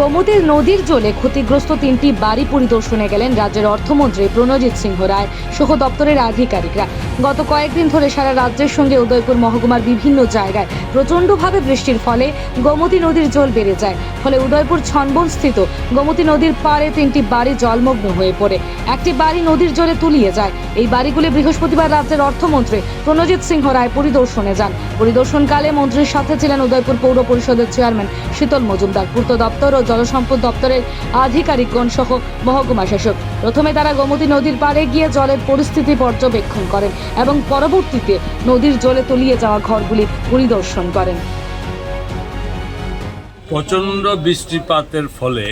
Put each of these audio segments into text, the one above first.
গোমতী নদীর জলে ক্ষতিগ্রস্ত তিনটি বাড়ি পরিদর্শনে গেলেন রাজ্যের অর্থমন্ত্রী প্রণজিৎ সিংহ রায় সহ দপ্তরের আধিকারিকরা। গত কয়েকদিন ধরে সারা রাজ্যের সঙ্গে উদয়পুর মহকুমার বিভিন্ন জায়গায় প্রচণ্ডভাবে বৃষ্টির ফলে গোমতী নদীর জল বেড়ে যায়। ফলে উদয়পুর ছনবন স্থিত গোমতী নদীর পাড়ে তিনটি বাড়ি জলমগ্ন হয়ে পড়ে। একটি বাড়ি নদীর জলে তুলিয়ে যায়। এই বাড়িগুলি বৃহস্পতিবার রাজ্যের অর্থমন্ত্রী প্রণজিৎ সিংহ রায় পরিদর্শনে যান। পরিদর্শনকালে মন্ত্রীর সাথে ছিলেন উদয়পুর পৌর পরিষদের চেয়ারম্যান শীতল মজুমদার। পূর্ত দপ্তর ও জলসম্পদ দপ্তরের আধিকারিকগণ সহ মহকুমা শাসক। প্রথমে তারা গোমতী নদীর পাড়ে গিয়ে জলের পরিস্থিতি পর্যবেক্ষণ করেন এবং পরবর্তীতে নদীর জলে তলিয়ে যাওয়া ঘরগুলি পরিদর্শন করেন। প্রচণ্ড বৃষ্টিপাতের ফলে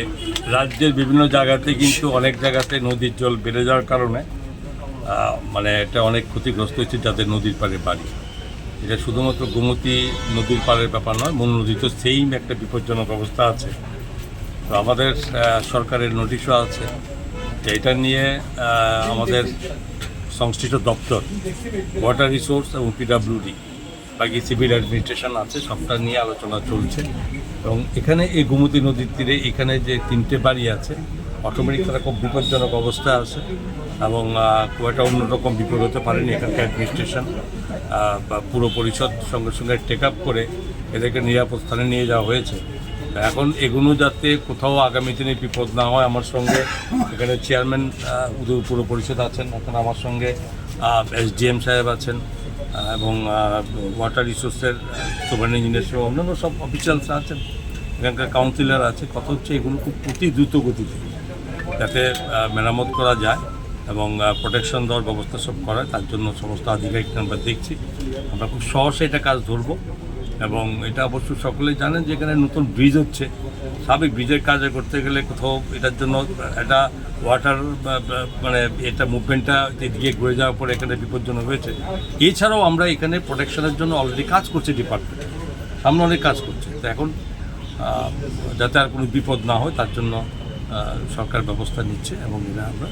রাজ্যের বিভিন্ন জায়গাতে কিন্তু অনেক জায়গাতে নদীর জল বেড়ে যাওয়ার কারণে মানে এটা অনেক ক্ষতিগ্রস্ত হয়েছে যাদের নদীর পাড়ে বাড়ি। এটা শুধুমাত্র গোমতী নদীর পাড়ের ব্যাপার নয় মন নদী তো সেইম একটা বিপজ্জনক অবস্থা আছে। তো আমাদের সরকারের নোটিশও আছে। এটা নিয়ে আমাদের সংশ্লিষ্ট দপ্তর ওয়াটার রিসোর্স এবং পিডাব্লিউডি বাকি সিভিল অ্যাডমিনিস্ট্রেশন আছে, সবটা নিয়ে আলোচনা চলছে। এবং এখানে এই গোমতী নদীর তীরে এখানে যে তিনটে বাড়ি আছে অটোমেটিক তারা খুব বিপজ্জনক অবস্থা আছে এবং খুব একটা অন্যরকম বিপদ হতে পারেনি এখানকার অ্যাডমিনিস্ট্রেশন বা পুরো পরিষদ সঙ্গে সঙ্গে টেক আপ করে এদেরকে নিরাপদ স্থানে নিয়ে যাওয়া হয়েছে। এখন এগুলো যাতে কোথাও আগামী দিনে বিপদ না হয়, আমার সঙ্গে এখানে চেয়ারম্যান উদয় পুর পরিষদ আছেন, এখন আমার সঙ্গে এস এসডিএম সাহেব আছেন এবং ওয়াটার রিসোর্সের সুপার ইঞ্জিনিয়ার অন্যান্য সব অফিসিয়ালস আছেন। এখানকার কাউন্সিলর আছে। কত হচ্ছে এগুলো খুব অতি দ্রুত গতিতে যাতে মেরামত করা যায় এবং প্রোটেকশন দেওয়ার ব্যবস্থা সব করা তার জন্য সমস্ত আধিকারিক আমরা দেখছি। আমরা খুব সহজে এটা কাজ ধরবো। এবং এটা অবশ্য সকলেই জানেন যে এখানে নতুন ব্রিজ হচ্ছে। স্বাভাবিক ব্রিজের কাজ করতে গেলে কোথাও এটার জন্য একটা ওয়াটার মানে এটা মুভমেন্টটা এদিকে ঘুরে যাওয়ার পরে এখানে বিপজ্জনক হয়েছে। এছাড়াও আমরা এখানে প্রোটেকশনের জন্য অলরেডি কাজ করছি ডিপার্টমেন্ট সামনে অনেক কাজ করছে। তো এখন যাতে আর কোনো বিপদ না হয়, তার জন্য সরকার ব্যবস্থা নিচ্ছে এবং এটা আমরা